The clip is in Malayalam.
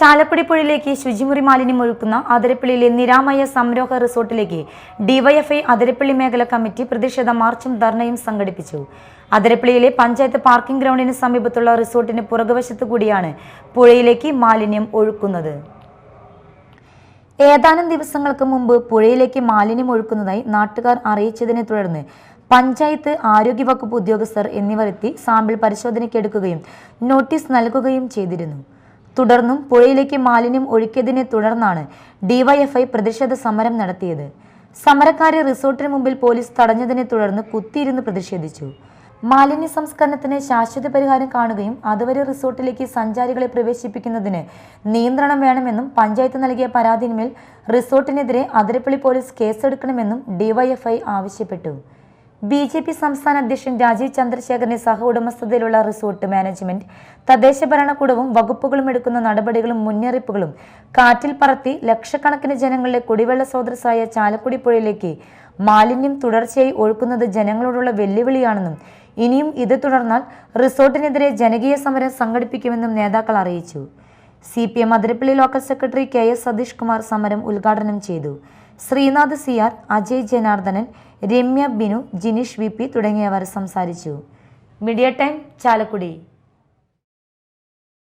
ചാലക്കുടി പുഴയിലേക്ക് ശുചിമുറി മാലിന്യം ഒഴുക്കുന്ന അതിരപ്പള്ളിയിലെ നിരാമയ സംരോഹ റിസോർട്ടിലേക്ക് ഡിവൈഎഫ്ഐ അതിരപ്പള്ളി മേഖല കമ്മിറ്റി പ്രതിഷേധ മാർച്ചും ധർണയും സംഘടിപ്പിച്ചു. അതിരപ്പള്ളിയിലെ പഞ്ചായത്ത് പാർക്കിംഗ് ഗ്രൗണ്ടിന് സമീപത്തുള്ള റിസോർട്ടിന് പുറകുവശത്തു കൂടിയാണ് പുഴയിലേക്ക് മാലിന്യം ഒഴുക്കുന്നത്. ഏതാനും ദിവസങ്ങൾക്ക് മുമ്പ് പുഴയിലേക്ക് മാലിന്യം ഒഴുക്കുന്നതായി നാട്ടുകാർ അറിയിച്ചതിനെ തുടർന്ന് പഞ്ചായത്ത് ആരോഗ്യവകുപ്പ് ഉദ്യോഗസ്ഥർ എന്നിവരെത്തി സാമ്പിൾ പരിശോധനയ്ക്കെടുക്കുകയും നോട്ടീസ് നൽകുകയും ചെയ്തിരുന്നു. തുടർന്നും പുഴയിലേക്ക് മാലിന്യം ഒഴുക്കിയതിനെ തുടർന്നാണ് ഡിവൈഎഫ്ഐ പ്രതിഷേധ സമരം നടത്തിയത്. സമരക്കാരെ റിസോർട്ടിന് മുമ്പിൽ പോലീസ് തടഞ്ഞതിനെ തുടർന്ന് കുത്തിയിരുന്ന് പ്രതിഷേധിച്ചു. മാലിന്യ സംസ്കരണത്തിന് ശാശ്വത പരിഹാരം കാണുകയും അതുവരെ റിസോർട്ടിലേക്ക് സഞ്ചാരികളെ പ്രവേശിപ്പിക്കുന്നതിന് നിയന്ത്രണം വേണമെന്നും പഞ്ചായത്ത് നൽകിയ പരാതിന്മേൽ റിസോർട്ടിനെതിരെ അതിരപ്പള്ളി പോലീസ് കേസെടുക്കണമെന്നും ഡിവൈഎഫ്ഐ ആവശ്യപ്പെട്ടു. ബി ജെ പി സംസ്ഥാന അധ്യക്ഷൻ രാജീവ് ചന്ദ്രശേഖരന്റെ സഹ ഉടമസ്ഥതയിലുള്ള റിസോർട്ട് മാനേജ്മെന്റ് തദ്ദേശ ഭരണകൂടവും വകുപ്പുകളും എടുക്കുന്ന നടപടികളും മുന്നറിയിപ്പുകളും കാറ്റിൽ പറത്തി ലക്ഷക്കണക്കിന് ജനങ്ങളുടെ കുടിവെള്ള സ്രോതസ്സായ ചാലക്കുടി പുഴയിലേക്ക് മാലിന്യം തുടർച്ചയായി ഒഴുക്കുന്നത് ജനങ്ങളോടുള്ള വെല്ലുവിളിയാണെന്നും ഇനിയും ഇത് തുടർന്നാൽ റിസോർട്ടിനെതിരെ ജനകീയ സമരം സംഘടിപ്പിക്കുമെന്നും നേതാക്കൾ അറിയിച്ചു. C P M Athirappilly local secretary K S Satheesh Kumar സമരം ഉദ്ഘാടനം ചെയ്തു. Sreenath C R Ajay Janardhanan Ramya Binu Jineesh V P തുടങ്ങിയവർ സംസാരിച്ചു. Media time Chalakudy.